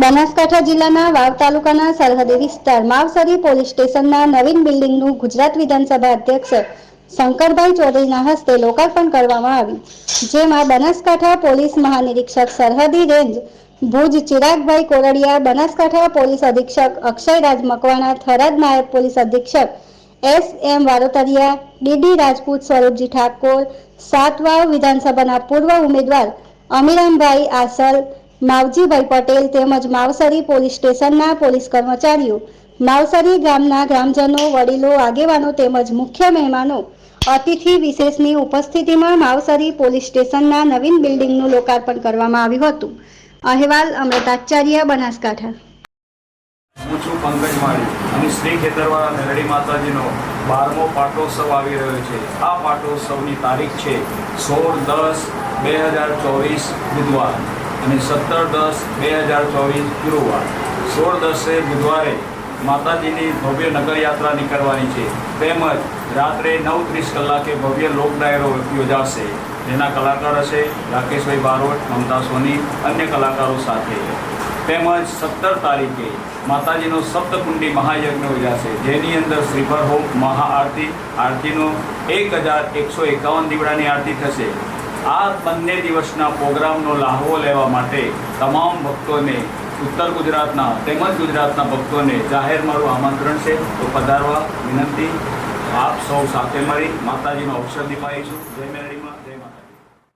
બનાસકાંઠા જિલ્લાના વાવ તાલુકાના સરહદી વિસ્તાર માવસરી પોલીસ સ્ટેશનના નવીન બિલ્ડિંગનું ગુજરાત વિધાનસભા અધ્યક્ષ શંકરભાઈ ચૌધરીના હસ્તે લોકાર્પણ કરવામાં આવ્યું, જેમાં બનાસકાંઠા પોલીસ મહાનિરીક્ષક સરહદી રેન્જ, ભુજ ચિરાગભાઈ કોરડિયા, બનાસકાંઠા પોલીસ અધિક્ષક અક્ષયરાજ મકવાણા, થરાદ નાયબ પોલીસ અધિક્ષક S M Varotariya, D D Rajput Swaroopji Thakor, સાતવાવ વિધાનસભાના પૂર્વ ઉમેદવાર અમીરામભાઈ આસલ માવજીભાઈ પટેલ તેમજ માવસરી પોલીસ સ્ટેશનના પોલીસ કર્મચારીઓ, માવસરી ગામના ગ્રામજનો, વડીલો, આગેવાનો તેમજ મુખ્ય મહેમાનો, અતિથિ વિશેષની ઉપસ્થિતિમાં માવસરી પોલીસ સ્ટેશનના નવીન બિલ્ડિંગનું લોકાર્પણ કરવામાં આવ્યું હતું. અહેવાલ અમૃતાચાર્ય બનાસકાંઠા. હું છું પંકજ માળી અને શ્રી ખેતરવાળા મેલડી માતાજીનો બારમો પાટોત્સવ આવી રહ્યો છે. આ પાટોત્સવની તારીખ છે સોળ દસ બે હજાર ચોવીસ બુધવાર. અને સત્તર દસ બે હજાર ચોવીસ ગુરુવાર. સોળ દસે બુધવારે માતાજીની ભવ્ય નગરયાત્રા નીકળવાની છે. તેમજ રાત્રે નવ ત્રીસ કલાકે ભવ્ય લોક ડાયરો યોજાશે. જેના કલાકાર હશે રાકેશભાઈ બારોટ, મમતા સોની, અન્ય કલાકારો સાથે. તેમજ સત્તર તારીખે માતાજીનો સપ્તકુંડી મહાયજ્ઞ યોજાશે. જેની અંદર શ્રીભર હોમ, મહાઆરતી, આરતીનો એક હજાર એકસો એકાવન દીવડાની આરતી થશે. આ બંને દિવસના પ્રોગ્રામનો લાહવો લેવા માટે તમામ ભક્તોને ઉત્તર ગુજરાતના તેમજ ગુજરાતના ભક્તોને જાહેર મારું આમંત્રણ છે. તો પધારવા વિનંતી. આપ સૌ સાથે મળી માતાજીનો અવસર દીપાઈશું જય મેરડીમાં, જય